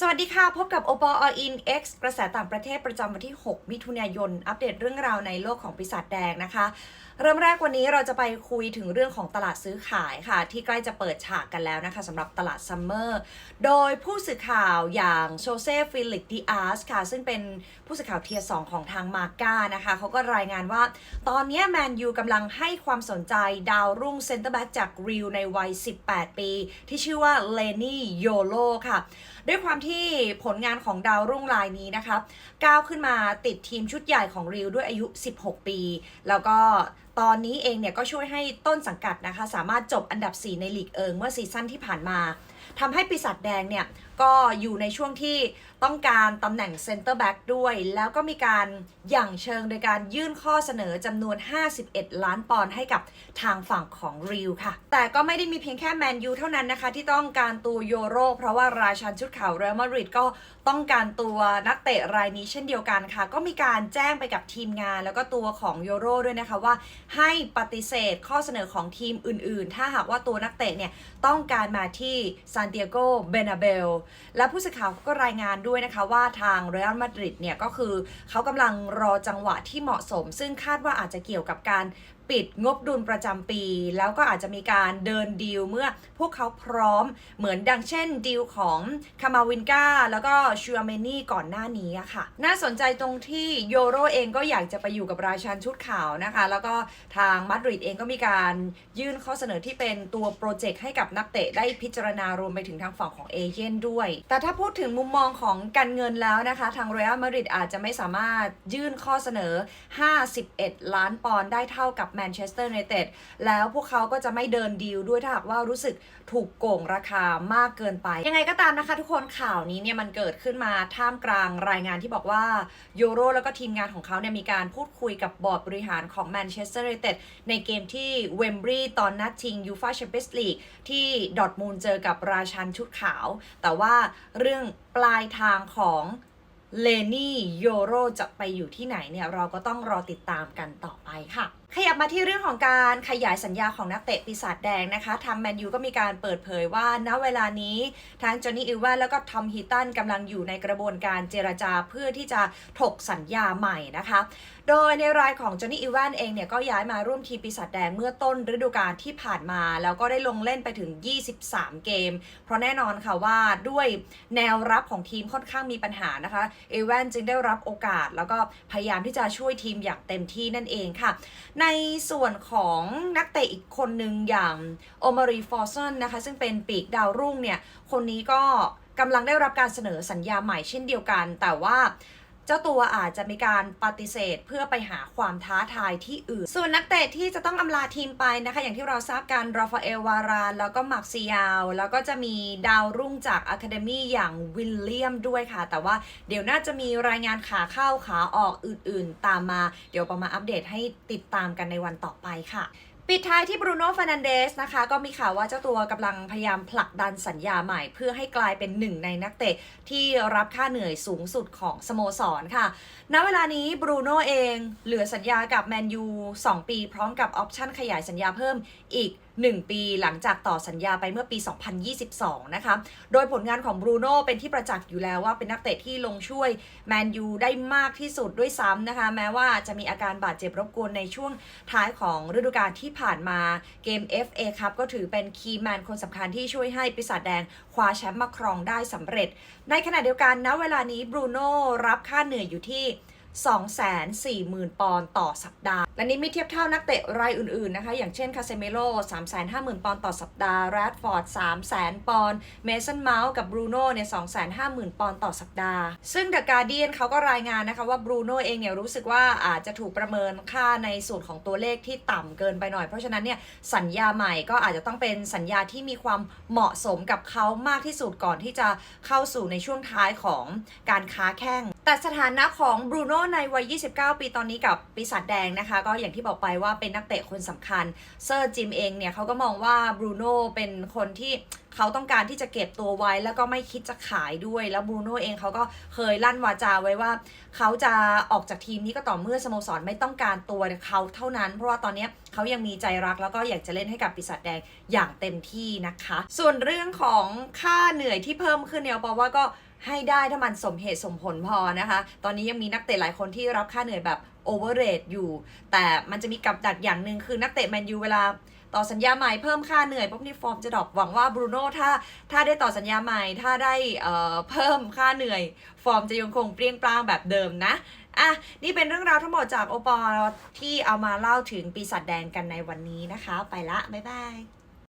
สวัสดีค่ะ พบกับโอปอล์อิน X กระแสต่างประเทศประจำวันที่ 6 มิถุนายน อัปเดตเรื่องราวในโลกของปีศาจแดงนะคะ เริ่มแรกวันนี้เราจะไปคุยถึงเรื่องของตลาดซื้อขายค่ะ ที่ใกล้จะเปิดฉากกันแล้วนะคะสำหรับตลาดซัมเมอร์โดยผู้สื่อข่าวอย่างโชเซฟิลิกดิอาสค่ะ ซึ่งเป็นผู้สื่อข่าวเทียร์สองของทางมาก้านะคะเขาก็รายงานว่า ตอนนี้แมนยูกำลังให้ความสนใจดาวรุ่งเซนเตอร์แบ็กจากริวในวัย 18 ปี ที่ชื่อว่าเลนี่โยโลค่ะ ด้วยความที่ผลงานของดาวรุ่งรายนี้นะคะก้าวขึ้นมาติดทีมชุดใหญ่ของริวด้วยอายุ 16 ปี แล้วก็ ตอนนี้เองเนี่ยก็ช่วยให้ต้นสังกัดนะคะ สามารถจบอันดับ 4 ในลีกเอิงเมื่อซีซั่นที่ผ่านมาทำให้ปีศาจแดงเนี่ย ก็อยู่ในช่วงที่ต้องการตำแหน่งเซนเตอร์แบ็กด้วย แล้วก็มีการหยั่งเชิงโดยการยื่นข้อเสนอจำนวน 51 ล้านปอนด์ให้กับทางฝั่งของริวค่ะ แต่ก็ไม่ได้มีเพียงแค่แมนยูเท่านั้นนะคะ ที่ต้องการตัวโยโร เพราะว่าราชันชุดขาวเรอัลมาดริดก็ต้องการตัวนักเตะรายนี้เช่นเดียวกันค่ะ ก็มีการแจ้งไปกับทีมงาน แล้วก็ตัวของโยโรด้วยนะคะว่าให้ปฏิเสธข้อเสนอของทีมอื่นๆ ถ้าหากว่าตัวนักเตะเนี่ยต้องการมาที่ซานติอาโก เบนาเบล และผู้สื่อข่าวก็รายงานด้วยนะคะว่าทางเรอัลมาดริดเนี่ยก็คือเขากำลังรอจังหวะที่เหมาะสม ซึ่งคาดว่าอาจจะเกี่ยวกับการ ปิดงบดุลประจำปี แล้วก็อาจจะมีการเดินดีลเมื่อพวกเขาพร้อมเหมือนดังเช่นดีลของคามาวินกาแล้วก็ชูอาเมนี่ก่อนหน้านี้อะค่ะ น่าสนใจตรงที่โยโรเองก็อยากจะไปอยู่กับราชันชุดขาวนะคะ แล้วก็ทางมาดริดเองก็มีการยื่นข้อเสนอที่เป็นตัวโปรเจกต์ให้กับนักเตะได้พิจารณารวมไปถึงทางฝั่งของเอเจนต์ด้วย แต่ถ้าพูดถึงมุมมองของการเงินแล้วนะคะ ทางเรอัลมาดริดอาจจะไม่สามารถยื่นข้อเสนอ 51 ล้านปอนด์ได้เท่ากับแมนเชสเตอร์ยูไนเต็ดแล้วพวกเขาก็จะไม่เดินดีลด้วยถ้าหากว่ารู้สึกถูกโกงราคามากเกินไป ยังไงก็ตามนะคะทุกคนข่าวนี้เนี่ยมันเกิดขึ้นมาท่ามกลางรายงานที่บอกว่าโยโรแล้วก็ทีมงานของเขาเนี่ยมีการพูดคุยกับบอร์ดบริหารของแมนเชสเตอร์ยูไนเต็ดในเกมที่เวมบรีตอนนัดชิงยูฟาแชมเปี้ยนส์ลีกที่ดอทมูลเจอกับราชันชุดขาว แต่ว่าเรื่องปลายทางของเลนี่โยโรจะไปอยู่ที่ไหนเนี่ย เราก็ต้องรอติดตามกันต่อไปค่ะขยับมาที่เรื่องของการขยายสัญญาของนักเตะปีศาจแดงนะคะ ทางแมนยูก็มีการเปิดเผยว่าณเวลานี้ทั้งจอห์นนี่อิลแวนแล้วก็ทอมฮีตันกำลังอยู่ในกระบวนการเจรจาเพื่อที่จะถกสัญญาใหม่นะคะ โดยในรายของจอห์นนี่อิลแวนเองเนี่ยก็ย้ายมาร่วมทีมปีศาจแดงเมื่อต้นฤดูกาลที่ผ่านมา แล้วก็ได้ลงเล่นไปถึง 23 เกม เพราะแน่นอนค่ะว่าด้วยแนวรับของทีมค่อนข้างมีปัญหานะคะอิลแวนจึงได้รับโอกาส แล้วก็พยายามที่จะช่วยทีมอย่างเต็มที่นั่นเองค่ะในส่วนของนักเตะอีกคนหนึ่งอย่างโอมารีฟอร์ซันนะคะ ซึ่งเป็นปีกดาวรุ่งเนี่ย คนนี้ก็กำลังได้รับการเสนอสัญญาใหม่เช่นเดียวกัน แต่ว่า เจ้าตัวอาจจะมีการปฏิเสธ เพื่อไปหาความท้าทายที่อื่น ส่วนนักเตะที่จะต้องอำลาทีมไปนะคะอย่างที่เราทราบกันราฟาเอลวารานแล้วก็มาร์คซิยาว แล้วก็จะมีดาวรุ่งจากอะคาเดมีอย่างวิลเลียมด้วยค่ะ แต่ว่าเดี๋ยวน่าจะมีรายงานขาเข้าขาออกอื่นๆ ตามมา เดี๋ยวประมาอัปเดตให้ติดตามกันในวันต่อไปค่ะ ปิดท้ายที่บรูโน่ฟานันเดสนะคะ ก็มีข่าวว่าเจ้าตัวกำลังพยายามผลักดันสัญญาใหม่ เพื่อให้กลายเป็นหนึ่งในนักเตะที่รับค่าเหนื่อยสูงสุดของสโมสรค่ะ ณ เวลานี้บรูโน่เองเหลือสัญญากับแมนยู2ปีพร้อมกับออปชั่นขยายสัญญาเพิ่มอีก 1 ปีหลังจากต่อสัญญาไปเมื่อปี 2022 นะคะ โดยผลงานของบรูโน่เป็นที่ประจักษ์อยู่แล้วว่าเป็นนักเตะที่ลงช่วยแมนยูได้มากที่สุดด้วยซ้ำนะคะ แม้ว่าจะมีอาการบาดเจ็บรบกวนในช่วงท้ายของฤดูกาลที่ผ่านมาเกม FA ครับก็ถือเป็นคีย์แมนคนสำคัญที่ช่วยให้ปีศาจแดงคว้าแชมป์มาครองได้สำเร็จ ในขณะเดียวกันณเวลานี้บรูโน่รับค่าเหนื่อยอยู่ที่ 240,000 ปอนด์ต่อสัปดาห์ และนี้ไม่เทียบเท่านักเตะรายอื่น ๆ นะคะ อย่างเช่นคาเซเมโล350,000 ปอนด์ต่อสัปดาห์แรดฟอร์ด300,000 ปอนด์เมสันเมาส์กับบรูโน่เนี่ย250,000 ปอนด์ต่อสัปดาห์ ซึ่ง The Guardian เขาก็รายงานนะคะว่าบรูโน่เองเนี่ยรู้สึกว่าอาจจะถูกประเมินค่าในส่วนของตัวเลขที่ต่ำเกินไปหน่อย เพราะฉะนั้นเนี่ยสัญญาใหม่ก็อาจจะต้องเป็นสัญญาที่มีความเหมาะสมกับเขามากที่สุดก่อนที่จะเข้าสู่ในช่วงท้ายของการค้าแข้ง แต่สถานะของบรูโน่ในวัย 29 ปีตอนนี้กับปีศาจแดงนะคะ ก็อย่างที่บอกไปว่าเป็นนักเตะคนสำคัญ เซอร์จิมเองเนี่ยเขาก็มองว่าบรูโน่เป็นคนที่เขาต้องการที่จะเก็บตัวไว้แล้วก็ไม่คิดจะขายด้วย แล้วบรูโน่เองเขาก็เคยลั่นวาจาไว้ว่า เขาจะออกจากทีมนี้ก็ต่อเมื่อสโมสรไม่ต้องการตัวเขาเท่านั้น เพราะว่าตอนนี้เขายังมีใจรักแล้วก็อยากจะเล่นให้กับปีศาจแดงอย่างเต็มที่นะคะ ส่วนเรื่องของค่าเหนื่อยที่เพิ่มขึ้นเนี่ยปอว่าก็ ให้ได้ถ้ามันสมเหตุสมผลพอนะคะ ตอนนี้ยังมีนักเตะหลายคนที่รับค่าเหนื่อยแบบโอเวอร์เรทอยู่ แต่มันจะมีกับดักอย่างหนึ่งคือนักเตะแมนยูเวลาต่อสัญญาใหม่เพิ่มค่าเหนื่อยปุ๊บนี่ฟอร์มจะดรอปหวังว่าบรูโน่ถ้าถ้าได้ต่อสัญญาใหม่ถ้าได้เอ่อเพิ่มค่าเหนื่อย ฟอร์มจะยังคงเปรี้ยงปร้างแบบเดิมนะอะนี่เป็นเรื่องราวทั้งหมดจากโอปอลที่เอามาเล่าถึงปีศาจแดงกันในวันนี้นะคะ ไปละ บ๊ายบาย